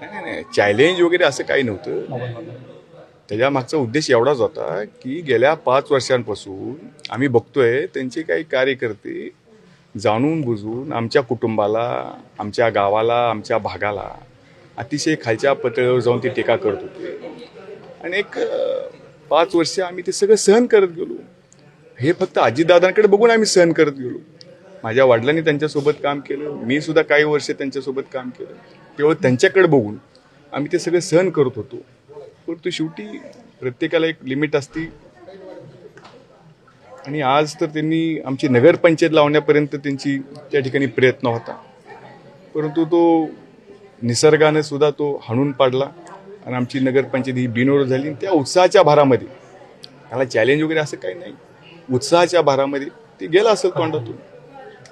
नाही नाही चॅलेंज वगैरे असं काही नव्हतं. त्याच्या मागचा उद्देश एवढाच होता की गेल्या पाच वर्षांपासून आम्ही बघतोय त्यांचे काही कार्यकर्ते जाणून बुजून आमच्या कुटुंबाला आमच्या गावाला आमच्या भागाला अतिशय खालच्या पातळीवर जाऊन ते टीका करत होते. आणि एक पाच वर्ष आम्ही ते सगळं सहन करत गेलो. हे फक्त आजीदादांकडे बघून आम्ही सहन करत गेलो. माझ्या वडिलांनी त्यांच्यासोबत काम केलं. मी सुद्धा काही वर्ष त्यांच्यासोबत काम केलं. केवळ त्यांच्याकडे बघून आम्ही ते सगळे सहन करत होतो. परंतु शेवटी प्रत्येकाला एक लिमिट असती. आणि आज तर त्यांनी आमची नगरपंचायत लावण्यापर्यंत त्यांची त्या ठिकाणी प्रयत्न होता. परंतु तो निसर्गाने सुद्धा तो हाणून पाडला आणि आमची नगरपंचायत ही बिनोड झाली. आणि त्या उत्साहाच्या भारामध्ये त्याला चॅलेंज वगैरे असं काही नाही. उत्साहाच्या भारामध्ये ते गेलं असेल तोंडातून.